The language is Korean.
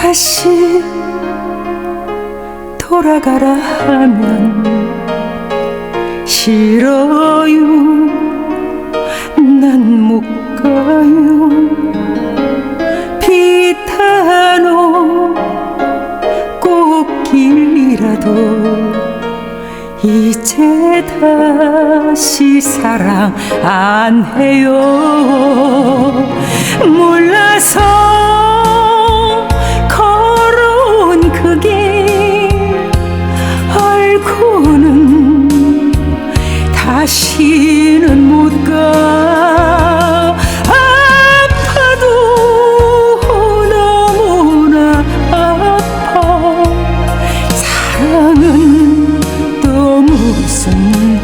다시 돌아가라 하면 싫어요. 난 못 가요. 비타노 꽃길이라도 이제 다시 사랑 안 해요. 몰라서 다시는 못 가. 아파도 너무나 아파. 사랑은 또 무슨